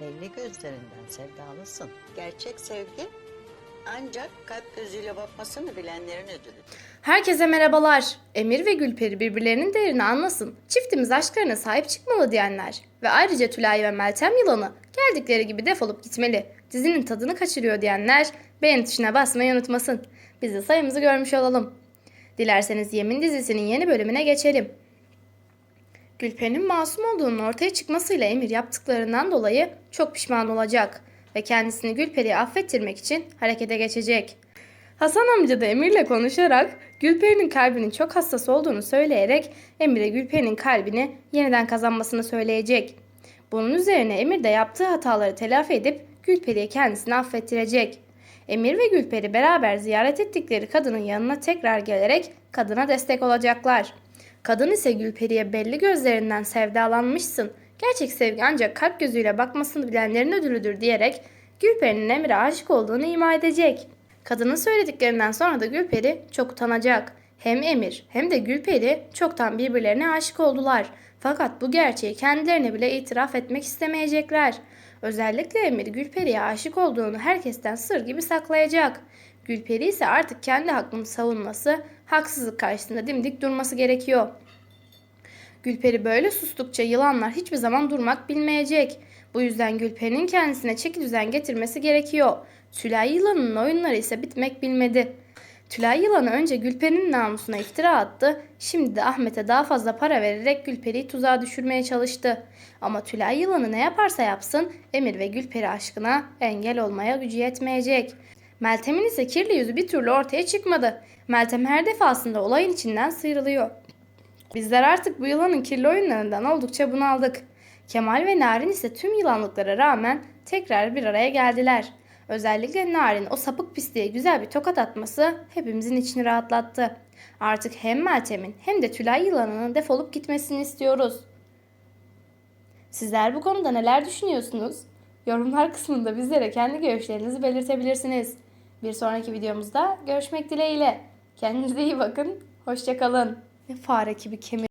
Belli gözlerinden sevdalısın. Gerçek sevgi ancak kalp gözüyle bakmasını bilenlerin ödülüdür. Herkese merhabalar. Emir ve Gülperi birbirlerinin değerini anlasın, çiftimiz aşklarına sahip çıkmalı diyenler ve ayrıca Tülay ve Meltem yılanı geldikleri gibi defolup gitmeli, dizinin tadını kaçırıyor diyenler beğen tuşuna basmayı unutmasın. Biz de sayımızı görmüş olalım. Dilerseniz Yemin dizisinin yeni bölümüne geçelim. Gülperi'nin masum olduğunun ortaya çıkmasıyla Emir yaptıklarından dolayı çok pişman olacak ve kendisini Gülperi'ye affettirmek için harekete geçecek. Hasan amca da Emir'le konuşarak Gülperi'nin kalbinin çok hassas olduğunu söyleyerek Emir'e Gülperi'nin kalbini yeniden kazanmasını söyleyecek. Bunun üzerine Emir de yaptığı hataları telafi edip Gülperi'ye kendisini affettirecek. Emir ve Gülperi beraber ziyaret ettikleri kadının yanına tekrar gelerek kadına destek olacaklar. Kadın ise Gülperi'ye belli gözlerinden sevdalanmışsın. Gerçek sevgi ancak kalp gözüyle bakmasını bilenlerin ödülüdür diyerek Gülperi'nin Emir'e aşık olduğunu ima edecek. Kadının söylediklerinden sonra da Gülperi çok utanacak. Hem Emir hem de Gülperi çoktan birbirlerine aşık oldular. Fakat bu gerçeği kendilerine bile itiraf etmek istemeyecekler. Özellikle Emir Gülperi'ye aşık olduğunu herkesten sır gibi saklayacak. Gülperi ise artık kendi hakkını savunması, haksızlık karşısında dimdik durması gerekiyor. Gülperi böyle sustukça yılanlar hiçbir zaman durmak bilmeyecek. Bu yüzden Gülperi'nin kendisine çeki düzen getirmesi gerekiyor. Tülay yılanının oyunları ise bitmek bilmedi. Tülay yılanı önce Gülperi'nin namusuna iftira attı, şimdi de Ahmet'e daha fazla para vererek Gülperi'yi tuzağa düşürmeye çalıştı. Ama Tülay yılanı ne yaparsa yapsın Emir ve Gülperi aşkına engel olmaya gücü yetmeyecek. Meltem'in ise kirli yüzü bir türlü ortaya çıkmadı. Meltem her defasında olayın içinden sıyrılıyor. Bizler artık bu yılanın kirli oyunlarından oldukça bunaldık. Kemal ve Narin ise tüm yılanlıklara rağmen tekrar bir araya geldiler. Özellikle Narin o sapık pisliğe güzel bir tokat atması hepimizin içini rahatlattı. Artık hem Meltem'in hem de Tülay yılanının defolup gitmesini istiyoruz. Sizler bu konuda neler düşünüyorsunuz? Yorumlar kısmında bizlere kendi görüşlerinizi belirtebilirsiniz. Bir sonraki videomuzda görüşmek dileğiyle. Kendinize iyi bakın. Hoşçakalın. Ne fare gibi kemir.